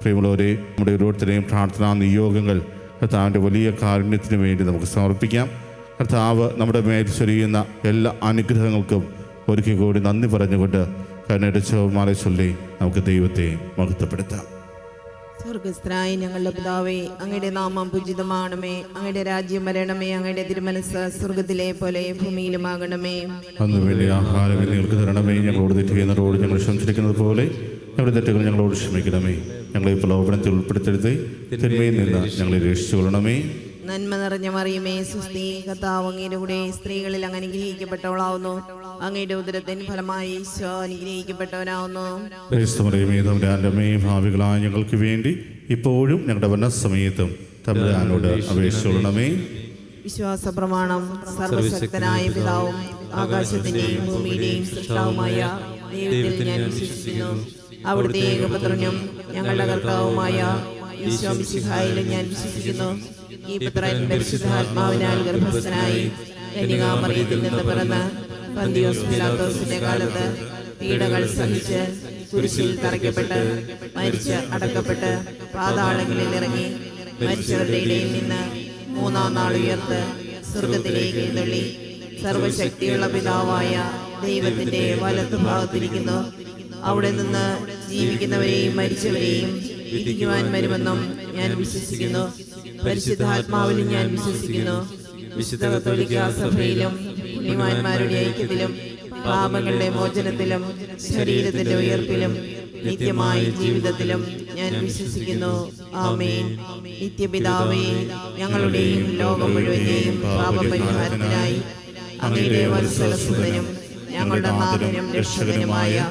പ്രിയമുള്ളവരെ നമ്മുടെ ഓരോരുത്തരെയും പ്രാർത്ഥനാ നിയോഗങ്ങൾ കർത്താവിന്റെ വലിയ കാരുണ്യത്തിന് വേണ്ടി നമുക്ക് സമർപ്പിക്കാം. കർത്താവ് നമ്മുടെ മേൽ ചൊരിയുന്ന എല്ലാ അനുഗ്രഹങ്ങൾക്കും ഒരിക്കൽ കൂടി നന്ദി പറഞ്ഞുകൊണ്ട് കരുണയുടെ ചോമാറെ ചൊല്ലി നമുക്ക് ദൈവത്തെ മഹത്വപ്പെടുത്താം. സ്വർഗസ്ഥനായ ഞങ്ങളുടെ പിതാവേ അങ്ങയുടെ നാമം പൂജിതമാണമേ. അങ്ങയുടെ രാജ്യം വരണമേ അങ്ങയുടെ തിരുമനസ് സ്വർഗത്തിലെ പോലെ ഭൂമിയിലുമാകണമേ. അന്ന് വേണ്ടി ആഹാരം നിങ്ങൾക്ക് തരണമേ. ഞങ്ങളോട് തെറ്റ് ചെയ്യുന്നവരോട് ഞങ്ങൾ ശ്രമിച്ചിരിക്കുന്നത് പോലെ ഞങ്ങളുടെ തെറ്റുകൾ ഞങ്ങളോട് ക്ഷമിക്കണമേ. ഞങ്ങളെ പ്രലോഭനത്തിൽ ഉൾപ്പെടുത്തരുത്. തിന്മയിൽ നിന്ന് ഞങ്ങളെ രക്ഷിച്ചുകൊള്ളണമേ. നന്മ നിറഞ്ഞ മറിയുമേ സുസ്ഥി കർത്താവ് അങ്ങയുടെ കൂടെ സ്ത്രീകളിൽ അങ്ങ് അനുഗ്രഹിക്കപ്പെട്ടവളാവുന്നു. അങ്ങയുടെ ഉദരത്തിൻ ഫലമായി ഈശോ അനുഗ്രഹിക്കപ്പെട്ടവനാവുന്നു. ഭാവികളായ ഞങ്ങൾക്ക് വേണ്ടി ഇപ്പോഴും ഞങ്ങളുടെ വനസമയത്തും തമ്പുരാനോട് അപേക്ഷിച്ചുകൊള്ളണമേ. വിശ്വാസ പ്രമാണം സർവശക്തനായ പിതാവും ആകാശത്തിന്റെയും ഭൂമിയുടെയും സൃഷ്ടാവുമായ ദൈവത്തിൽ ഞാൻ വിശ്വസിക്കുന്നു. അവിടുത്തെ ഏകപുത്രനും ഞങ്ങളുടെ കർത്താവുമായ ഈശോ മിശിഹായിലും ഞാൻ വിശ്വസിക്കുന്നു. ഈ പുത്രൻ പരിശുദ്ധാത്മാവിനാൽ ഗർഭസ്ഥനായി കന്യകാമറിയത്തിൽ നിന്ന് പിറന്ന് പന്തിയോസ് പിലാത്തോസിന്റെ കാലത്ത് പീഡകൾ സഹിച്ച് കുരിശിൽ തറയ്ക്കപ്പെട്ട് മരിച്ച് അടക്കപ്പെട്ട് പാതാളങ്ങളിൽ ഇറങ്ങി മരിച്ചവരുടെ ഇടയിൽ നിന്ന് മൂന്നാം നാൾ ഉയർത്ത് സ്വർഗത്തിലേക്ക് തള്ളി സർവശക്തിയുള്ള പിതാവായ ദൈവത്തിന്റെ വലത്തു ഭാഗത്തിരിക്കുന്നു അവിടെ നിന്ന് ജീവിക്കുന്നവരെയും മരിച്ചവരെയും വിധിക്കുവാൻ വരുമെന്നും ഞാൻ വിശ്വസിക്കുന്നു. പരിശുദ്ധാത്മാവിലും ഞാൻ വിശ്വസിക്കുന്നു. വിശുദ്ധ സഭയിലും ഐക്യത്തിലും പാപങ്ങളുടെ മോചനത്തിലും ശരീരത്തിന്റെ ഉയർപ്പിലും നിത്യമായ ജീവിതത്തിലും ഞാൻ വിശ്വസിക്കുന്നു. ആമേൻ. നിത്യപിതാവേ ഞങ്ങളുടെയും ലോകം മുഴുവന്റെയും പാപപരിഹാരത്തിനായി അങ്ങയുടെ വത്സലസുതനും ഞങ്ങളുടെ നാഥനും രക്ഷകനുമായ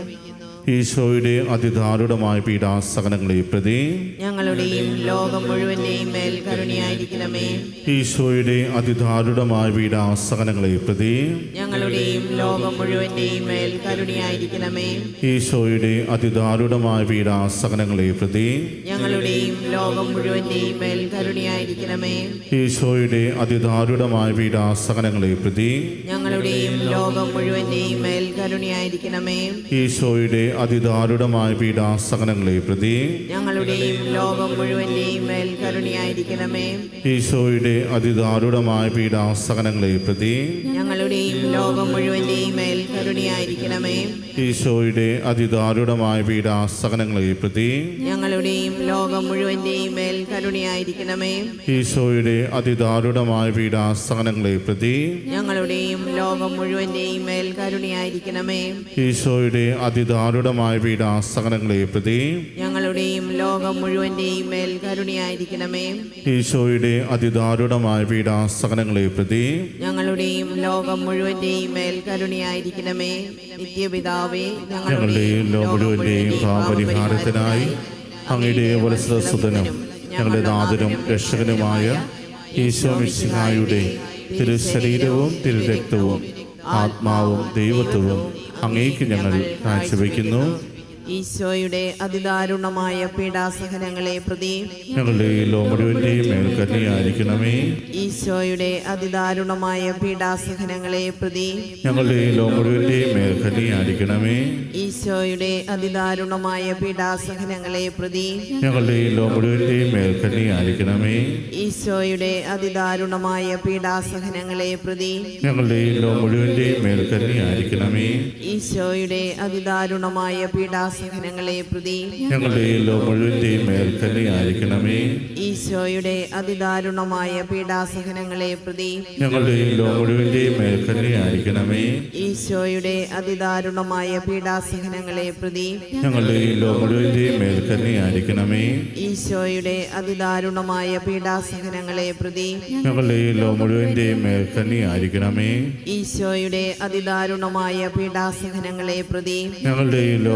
ഈശോയുടെ അതിദാരുടമായ പീഡാസകനങ്ങളെ പ്രതി ഞങ്ങളുടെയും ലോകം മുഴുവന്റെയും മേൽ കരുണയായിരിക്കണമേ. ഈശോയുടെ അതിദാരുടമായ പീഡാസകനങ്ങളെ പ്രതി ഞങ്ങളുടെയും ലോകം മുഴുവന്റെയും മേൽ കരുണയായിരിക്കണമേ. ഈശോയുടെ അതിദാരുടമായ പീഡാസകനങ്ങളെ പ്രതി ഞങ്ങളുടെയും ലോകം മുഴുവന്റെയും മേൽ കരുണയായിരിക്കണമേ. ഈശോയുടെ അതിദാരുടമായ പീഡാസകനങ്ങളെ പ്രതി ഞങ്ങളുടെയും ലോകം മുഴുവന്റെയും മേൽ കരുണയായിരിക്കണമേ. ഈശോയുടെ അതിദാരുണമായ പീഡാസകനങ്ങളെ പ്രതി ഞങ്ങളുടെയും ലോകം മുഴുവന്റെയും മേൽ കരുണയായിരിക്കണമേ. ഈശോയുടെ അതിദാരുടമായ പീഡാസകനങ്ങളെ പ്രതി ഞങ്ങളുടെയും ലോകം മുഴുവന്റെയും മേൽ കരുണയായിരിക്കണമേ. ഈശോയുടെ അതിദാരുണമായ പീഡാസകനങ്ങളെ പ്രതി ഞങ്ങളുടെയും ലോകം മുഴുവന്റെയും മേൽ കരുണയായിരിക്കണമേ. ഈശോയുടെ അതിദാരുണമായ പീഡാസകനങ്ങളെ പ്രതി ഞങ്ങളുടെയും ലോകം മുഴുവന്റെയും മേൽ കരുണയായിരിക്കണമേ. ഈശോയുടെ അതിദാരുണമായ പീഡാസകനങ്ങളെ പ്രതി ഞങ്ങളുടെയും ലോകം മുഴുവന്റെയും മേൽ കരുണയായിരിക്കണമേ. ഈശോയുടെ അതിദാരുണമായ പീഡാസകനങ്ങളെ പ്രതി ഞങ്ങളുടെയും ലോകം മുഴുവന്റെയും മേൽ കരുണയായിരിക്കണമേ. നിത്യപിതാവേ ഞങ്ങളുടെയും അങ്ങയുടെ വത്സരസുതനും ഞങ്ങളുടെ നാഥനും രക്ഷകനുമായ ഈശോ മിശിഹായുടെ തിരുശരീരവും തിരുരക്തവും ആത്മാവും ദൈവത്വവും അങ്ങേക്ക് ഞങ്ങൾ കാഴ്ചവെക്കുന്നു. ഈശോയുടെ അതിദാരുണമായ പീഡാസഹനങ്ങളെ പ്രതി ഞങ്ങളുടെ ലോ മുഴുവന്റെയും മേൽക്കന്നിയായിരിക്കണമേ ഈശോയുടെ അതിദാരുണമായ പീഡാസഹനങ്ങളെ പ്രതി ഞങ്ങളുടെ ലോ മുഴുവന്റെയും മേൽക്കന്നിയായിരിക്കണമേ ഈശോയുടെ അതിദാരുണമായ പീഡാസഹനങ്ങളെ പ്രതി ഞങ്ങളുടെ ലോ മുഴുവന്റെയും മേൽക്കന്നിയായിരിക്കണമേ ഈശോയുടെ അതിദാരുണമായ പീഡാസഹനങ്ങളെ പ്രതി ഞങ്ങളുടെ ലോ മുഴുവന്റെയും മേൽക്കന്നിയായിരിക്കണമേ ഈശോയുടെ അതിദാരുണമായ പീഡാസഹനങ്ങളെ പ്രതി ഞങ്ങളുടെ ഈശോയുടെ അതിദാരുണമായ പീഡാസഹനങ്ങളെ പ്രതി ഞങ്ങളുടെ ഈശോയുടെ അതിദാരുണമായ പീഡാസഹനങ്ങളെ പ്രതി ഞങ്ങളുടെ ഈശോയുടെ അതിദാരുണമായ പീഡാസഹനങ്ങളെ പ്രതി ഞങ്ങളുടെ ഈശോയുടെ അതിദാരുണമായ പീഡാസഹനങ്ങളെ പ്രതി ഞങ്ങളുടെ ലോ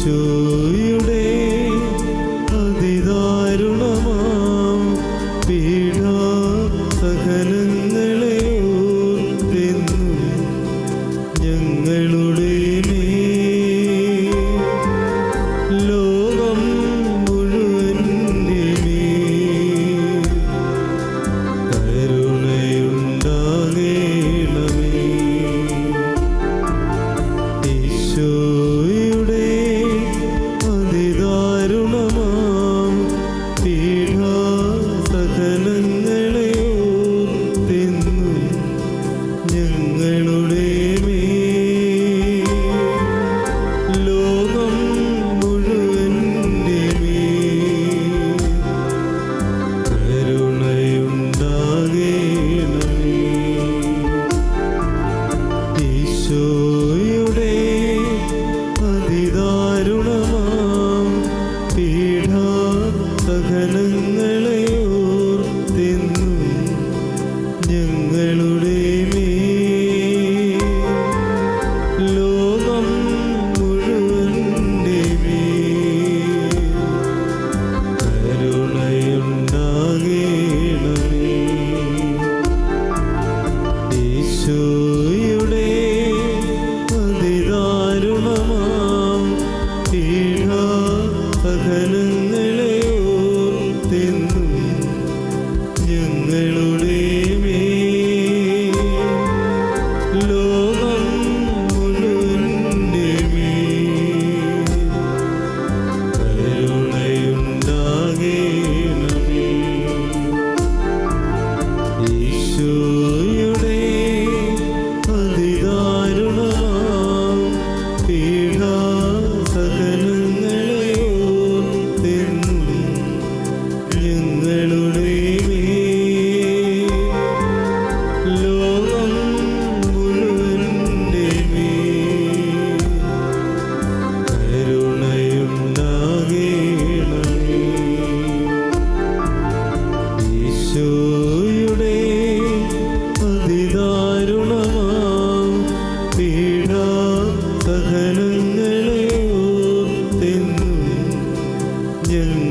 ഈശോയുടെ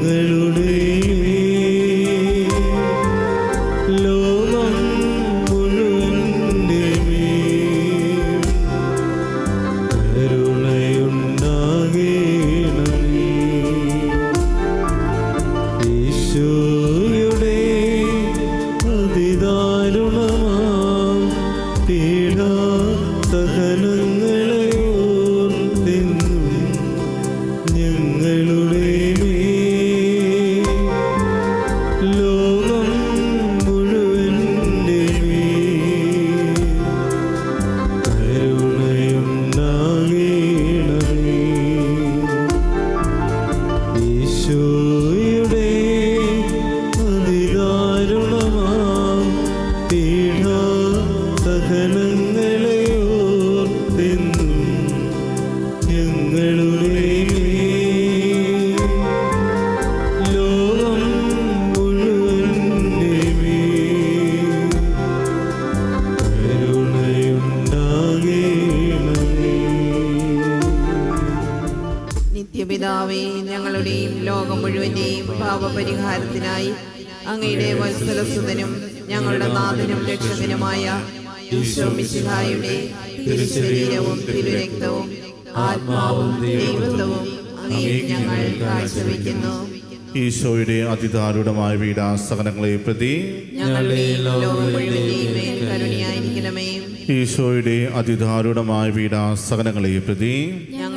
ഞങ്ങളുടെ പാപപരിഹാരത്തിനായി അങ്ങയുടെ വത്സലസുതനും ഞങ്ങളുടെ നാഥനും രക്ഷകനുമായ തിരുശരീരവും തിരുരക്തവും ആത്മാവും ദൈവത്വവും ഞങ്ങൾ കാഴ്ചവെക്കുന്നു. ഈശോയുടെ അതിദാരുണമായ വീടാസകനങ്ങളെ പ്രതി ഈശോയുടെ അതിദാരുണമായ വീടാസകനങ്ങളെ പ്രതി ഞങ്ങളുടെയും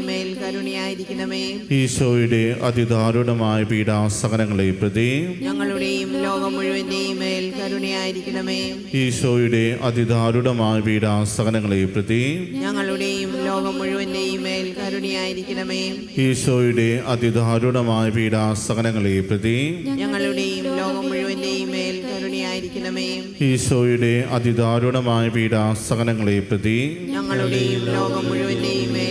കരുണയായിരിക്കണമേ. ഈശോയുടെ അതിദാരുണമായ പീഡാസകനങ്ങളെ പ്രതി ഞങ്ങളുടെയും ലോകം മുഴുവന്റെയും മേൽ കരുണയായിരിക്കണമേ. ഈശോയുടെ അതിദാരുണമായ പീഡാസകനങ്ങളെ പ്രതി ഞങ്ങളുടെയും ലോകം മുഴുവന്റെയും മേൽ കരുണയായിരിക്കണമേ. ഈശോയുടെ അതിദാരുണമായ പീഡാസകനങ്ങളെ പ്രതി ഞങ്ങളുടെയും ലോകം മുഴുവന്റെയും മേൽ കരുണയായിരിക്കണമേ. ഈശോയുടെ അതിദാരുണമായ പീഡാസകനങ്ങളെ പ്രതി ഞങ്ങളുടെയും ലോകം മുഴുവന്റെയും മേൽ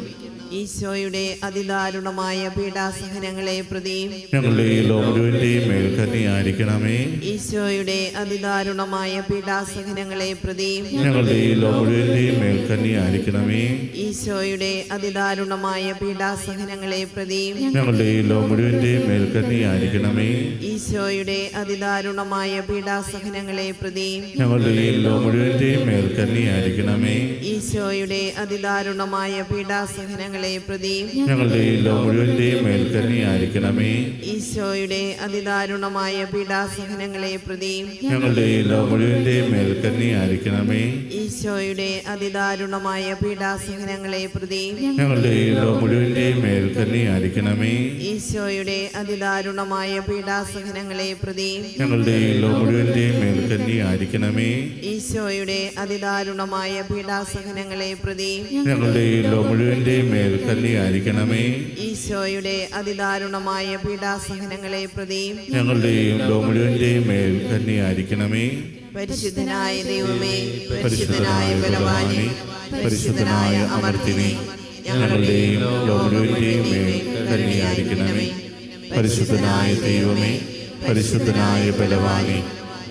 ഈശോയുടെ അതിദാരുണമായ പീഡാസഹനങ്ങളെ പ്രതി ഞങ്ങളുടെ ഈ ലോകരുവിന്റെയും മേൽ ഈശോയുടെ അതിദാരുണമായ പീഡാസഹനങ്ങളെ പ്രതി ഞങ്ങളുടെ ഈ ലോകരുവിന്റെയും മേൽ ഈശോയുടെ അതിദാരുണമായ പീഡാസഹനങ്ങളെ പ്രതി ഞങ്ങളുടെ ഈ ലോകരുവിന്റെയും മേൽ ഈശോയുടെ അതിദാരുണമായ പീഡാസഹനങ്ങളെ പ്രതി ഞങ്ങളുടെ ഈ ലോകരുവിന്റെയും മേൽ ഈശോയുടെ അതിദാരുണമായ പീഡാസഹനങ്ങളെ പ്രതി ഞങ്ങളുടെ ലോകരുവിന്റെയും മേൽ കന്നിയായിരിക്കണമേ ഈശോയുടെ അതിദാരുണമായ പീഡാസഹനങ്ങളെ പ്രതി ഞങ്ങളുടെ ലോകരുവിന്റെയും മേൽ കന്നിയായിരിക്കണമേ ഈശോയുടെ അതിദാരുണമായ പീഡാസഹനങ്ങളെ പ്രതി ഞങ്ങളുടെ ലോകരുവിന്റെയും മേൽ കന്നിയായിരിക്കണമേ ഈശോയുടെ അതിദാരുണമായ പീഡാസഹനങ്ങളെ പ്രതി ഞങ്ങളുടെ ലോകരുവിന്റെയും മേൽ കന്നിയായിരിക്കണമേ ഈശോയുടെ അതിദാരുണമായ പീഡാസഹനങ്ങളെ പ്രതി ഞങ്ങളുടെ ലോകരുവിന്റെയും മേൽ കന്നിയായിരിക്കണമേ ഈശോയുടെ അതിദാരുണമായ പീഡാസഹനങ്ങളെ പ്രതി ഞങ്ങളുടെയും ലോമുഴുവന്റെയും മേൽ കന്നിയായിരിക്കണമേ പരിശുദ്ധനായ ദൈവമേ പരിശുദ്ധനായ ബലവാനെ പരിശുദ്ധനായ അമർത്തിനെ ഞങ്ങളുടെയും ലോമുഴുവന്റെയും മേൽ കന്നിയായിരിക്കണമേ പരിശുദ്ധനായ ദൈവമേ പരിശുദ്ധനായ ബലവാനെ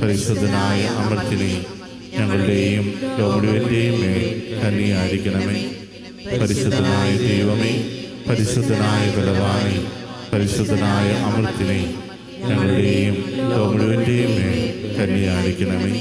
പരിശുദ്ധനായ അമർത്തിനെ ഞങ്ങളുടെയും ലോമുഴുവന്റെയും മേൽ കന്നിയായിരിക്കണമേ പരിശുദ്ധനായ ദൈവമേ പരിശുദ്ധനായ ബലവാനെ പരിശുദ്ധനായ അമൃത്തിനെ ഞങ്ങളുടെയും ലോകരുവിന്റെയും മേൽ കന്നിയായിരിക്കണമേ